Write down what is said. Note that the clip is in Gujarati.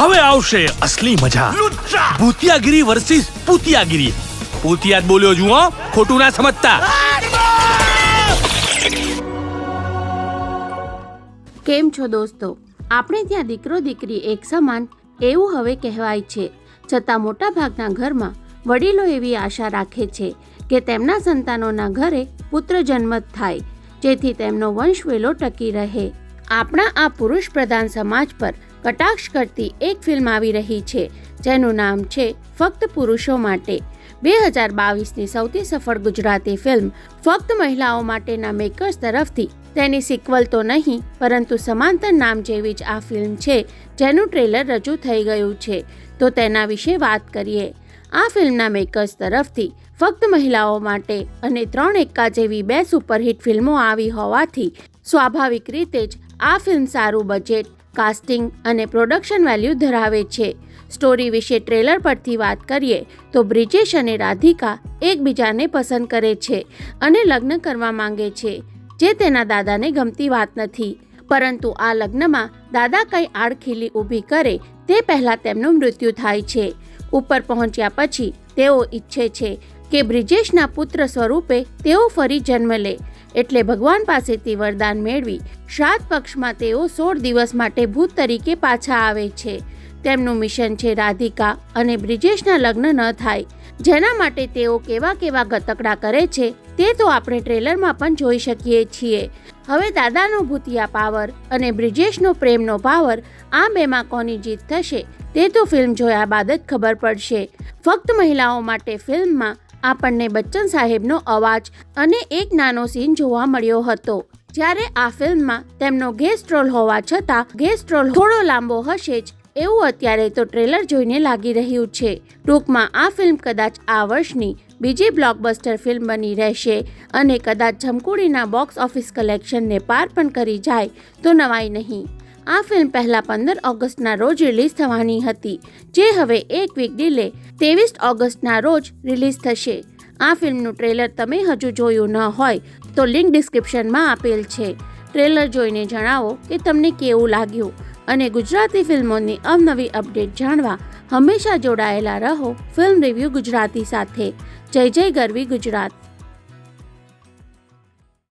હવે આવશે અસલી મજા. ભૂતિયાગીરી વર્સિસ પૂતિયાગીરી. પૂતિયા બોલ્યો છું ખોટું ના સમજતા. કેમ છો દોસ્તો? આપણે ત્યાં દીકરો દીકરી એક સમાન એવું હવે કહેવાય છે. છતાં મોટાભાગના ઘરમાં વડીલો એવી આશા રાખે છે કે તેમના સંતાનોના ઘરે પુત્ર જન્મ થાય જેથી તેમનો વંશ વેલો ટકી રહે. આપણા આ પુરુષ પ્રધાન સમાજ પર કટાક્ષ કરતી એક ફિલ્મ આવી રહી છે, જેનું નામ છે ફક્ત પુરુષો માટે. બે હજાર બાવીસની સૌથી સફળ ગુજરાતી ફિલ્મ ફક્ત મહિલાઓ માટેના મેકર્સ તરફથી. તેની સિક્વલ તો નહીં, પરંતુ સમાંતર નામ જેવી જ આ ફિલ્મ છે, જેનું ટ્રેલર રજૂ થઈ ગયું છે. તો તેના વિશે વાત કરીએ. આ ફિલ્મના મેકર્સ તરફથી ફક્ત મહિલાઓ માટે અને ત્રણ એક્કા જેવી બે સુપરહિટ ફિલ્મો આવી હોવાથી સ્વાભાવિક રીતે જ આ ફિલ્મ સારું બજેટ કાસ્ટિંગ અને પ્રોડક્શન વેલ્યુ ધરાવે છે. સ્ટોરી વિશે ટ્રેલર પરથી વાત કરીએ તો બ્રિજેશ અને રાધિકા એકબીજાને પસંદ કરે છે અને લગ્ન કરવા માંગે છે, જે તેના દાદાને ગમતી વાત નથી. પરંતુ આ લગ્નમાં દાદા કંઈ આડખીલી ઊભી કરે તે પહેલાં તેમનું મૃત્યુ થાય છે. ઉપર પહોંચ્યા પછી તેઓ ઈચ્છે છે કે બ્રિજેશના પુત્ર સ્વરૂપે તેઓ ફરી જન્મ લે એટલે ભગવાન પાસેથી વરદાન મેળવી શ્રાદ્ધ પક્ષમાં તેઓ સોળ દિવસ માટે ભૂત તરીકે પાછા આવે છે. તેમનું મિશન છે રાધિકા અને બ્રિજેશના લગ્ન ન થાય. જેના માટે તેઓ કેવા કેવા ગતકડા કરે છે તે તો આપણે ટ્રેલરમાં પણ જોઈ શકીએ છીએ. હવે દાદાનો ભૂતિયા પાવર અને બ્રિજેશનો પ્રેમનો પાવર આ બેમાં કોની જીત થશે તે તો ફિલ્મ જોયા બાદ જ ખબર પડશે. ફક્ત મહિલાઓ માટે ફિલ્મમાં આપણને બચ્ચન સાહેબનો અવાજ અને એક નાનો સીન જોવા મળ્યો હતો. જ્યારે આ ફિલ્મમાં તેમનો ગેસ્ટ રોલ હોવા છતાં ગેસ્ટ રોલ થોડો લાંબો હશે જ, એવું અત્યારે તો ટ્રેલર જોઈને લાગી રહ્યું છે. ટૂંકમાં આ ફિલ્મ કદાચ આ વર્ષની બીજી બ્લોકબસ્ટર ફિલ્મ બની રહેશે અને કદાચ જમકુડીના બોક્સ ઓફિસ કલેક્શનને પાર પણ કરી જાય, તો નવાઈ નહીં. આ ફિલ્મ પહેલા પંદર ઓગસ્ટના રોજ રિલીઝ થવાની હતી. જે હવે એક વીક ડીલે ત્રેવીસ ઓગસ્ટના રોજ રિલીઝ થશે. આ ફિલ્મનું ટ્રેલર તમે હજુ જોયું ન હોય, તો લિંક ડિસ્ક્રિપ્શનમાં આપેલ છે. ટ્રેલર જોઈને જણાવો કે તમને કેવું લાગ્યું અને ગુજરાતી ફિલ્મોની અવનવી અપડેટ જાણવા હંમેશા જોડાયેલા રહો ફિલ્મ રિવ્યૂ ગુજરાતી સાથે. જય જય ગરવી ગુજરાત.